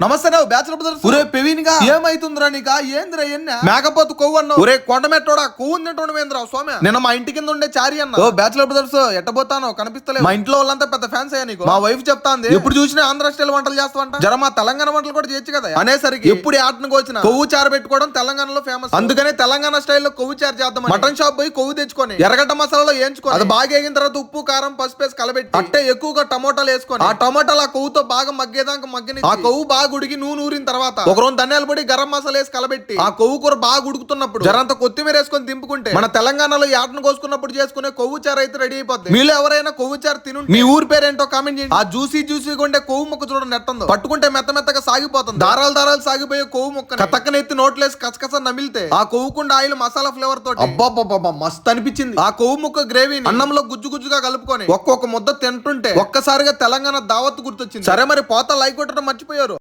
నమస్తే నువ్వు bachelor brothers. ఒరే పెవిన్గా ఏమైతుందిరా నీకా? ఏందిరా ఎన్న మేకపోతు కొవ్వు అన్నావు ఒరే కొండమెట్టోడా? కొవ్వు తింటుండమేంద్రా స్వామి. నిన్న మా ఇంటి కింద ఉండే చారి అన్న. ఓ బ్యాచులర్ బ్రదర్స్ ఎట్టబోతానో? కనిపిస్తలేదు మా ఇంట్లో వాళ్ళంతా పెద్ద ఫ్యాన్స్ అయ్యా నీకు. మా వైఫ్ చెప్తాంది. ఎప్పుడు చూసినా ఆంధ్ర స్టైల్ వంటలు చేస్తావంట. జర మా తెలంగాణ వంటలు కూడా చేయొచ్చు కదా? అనేసరికి ఎప్పుడు ఈ ఆటను వచ్చిన కొవ్వు చారు పెట్టుకోవడం తెలంగాణలో ఫేమస్ అందుకనే తెలంగాణ స్టైల్లో కొవ్వు చారు చేద్దాం మటన్ షాప్ పోయి కొవ్వు తెచ్చుకొని ఎర్రగడ్డ మసాలాలో వేయించుకొని అది. బాగా వేగిన తర్వాత ఉప్పు కారం పసుపు వేసి కలబెట్టి అట్టే ఎక్కువగా టమోటాలు వేసుకొని. ఆ టమోటాలు ఆ కొవ్వుతో బాగా మగ్గేదాకా మగ్గని ఆ కొవ్వు బాగా ఉడికి నూనె ఊరిన తర్వాత ఒక రోజు ధనియాల పొడి గరం మసాలా వేసి కలబెట్టి ఆ కొవ్వు కూర బాగా ఉడుకుతున్నప్పుడు జరంత కొత్తిమీర వేసుకొని దింపుకుంటే మన తెలంగాణలో ఈ ఆటను కోసుకున్నప్పుడు చేసుకునే కొవ్వు చారు అయితే రెడీ అయిపోద్ది. మీలో ఎవరైనా కొవ్వు చారు తిను మీ ఊరి పేరేంటో కామెంట్ చేయండి. ఆ జ్యూసీ జ్యూసీగా ఉండే కొవ్వు ముక్క చూడండి నెట్టుందో. పట్టుకుంటే మెత్త మెత్తగా సాగిపోతుంది. దారాలు దారాలు సాగిపోయే కొవ్వు ముక్క కతక్కన ఎత్తి నోట్లేసి కసకస నమిలితే ఆ కొవ్వుకుండా ఆయిల్ మసాలా ఫ్లేవర్ తోటి అబ్బాబ్బాబ్బా మస్తు అనిపించింది. ఆ కొవ్వు ముక్క గ్రేవీ అన్నంలో గుజ్జు గుజ్జుగా కలుపుకొని ఒక్కొక్క ముద్ద తింటుంటే ఒక్కసారిగా తెలంగాణ దావత్ గుర్తొచ్చింది. సరే మరి పోత లైక్ కొట్టడం మర్చిపోయారు.